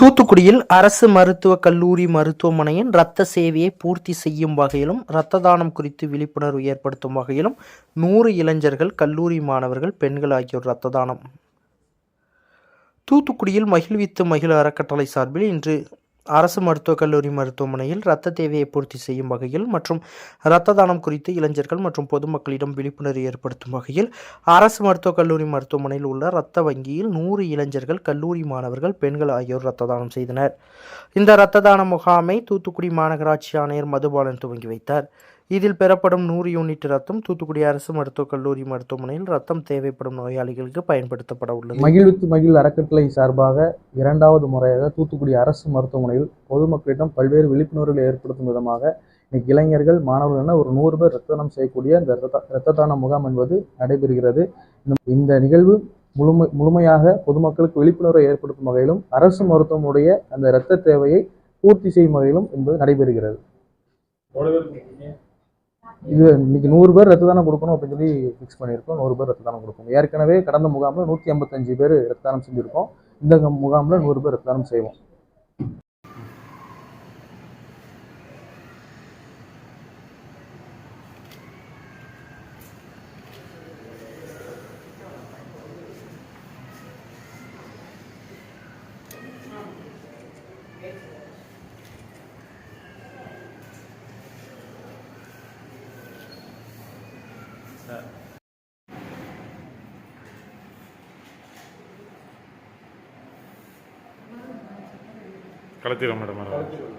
தூத்துக்குடியில் அரசு மருத்துவக் கல்லூரி மருத்துவமனையின் இரத்த சேவையை பூர்த்தி செய்யும் வகையிலும் இரத்த தானம் குறித்து விழிப்புணர்வு ஏற்படுத்தும் வகையிலும் நூறு இளைஞர்கள் கல்லூரி மாணவர்கள் பெண்கள் ஆகியோர் இரத்த தானம். தூத்துக்குடியில் மகிழ்வித்து மகிழ அறக்கட்டளை சார்பில் இன்று அரசு மருத்துவக் கல்லூரி மருத்துவமனையில் இரத்த தேவையை பூர்த்தி செய்யும் வகையில் மற்றும் இரத்த தானம் குறித்து இளைஞர்கள் மற்றும் பொதுமக்களிடம் விழிப்புணர்வு ஏற்படுத்தும் வகையில் அரசு மருத்துவக் கல்லூரி மருத்துவமனையில் உள்ள இரத்த வங்கியில் நூறு இளைஞர்கள் கல்லூரி மாணவர்கள் பெண்கள் ஆகியோர் இரத்த தானம் செய்தனர். இந்த இரத்த தான முகாமை தூத்துக்குடி மாநகராட்சி ஆணையர் மதுபாலன் துவங்கி வைத்தார். இதில் பெறப்படும் நூறு யூனிட் ரத்தம் தூத்துக்குடி அரசு மருத்துவக் கல்லூரி மருத்துவமனையில் ரத்தம் தேவைப்படும் நோயாளிகளுக்கு பயன்படுத்தப்பட உள்ளது. மகிழ்வித்து மகிழ் அறக்கட்டளை சார்பாக இரண்டாவது முறையாக தூத்துக்குடி அரசு மருத்துவமனையில் பொதுமக்களிடம் பல்வேறு விழிப்புணர்வுகளை ஏற்படுத்தும் விதமாக இன்னைக்கு இளைஞர்கள் மாணவர்கள் என ஒரு நூறு பேர் ரத்த தானம் செய்யக்கூடிய இந்த ரத்த இரத்த தான முகாம் என்பது நடைபெறுகிறது. இந்த- இந்த நிகழ்வு முழுமை முழுமையாக பொதுமக்களுக்கு விழிப்புணர்வை ஏற்படுத்தும் வகையிலும் அரசு மருத்துவமனையுடைய அந்த இரத்த தேவையை பூர்த்தி செய்யும் வகையிலும் என்பது நடைபெறுகிறது. இது இன்னைக்கு நூறு பேர் ரத்த தானம் கொடுக்கணும் அப்படின்னு சொல்லி ஃபிக்ஸ் பண்ணியிருக்கோம். நூறு பேர் ரத்த தானம் கொடுக்கணும் ஏற்கனவே கடந்த முகாமில் நூற்றி ஐம்பத்தஞ்சு பேர் ரத்த தானம் செஞ்சுருக்கோம். இந்த முகாமில் நூறு பேர் ரத்த தானம் செய்வோம். கலத்திரம் மேடம் மேடம்.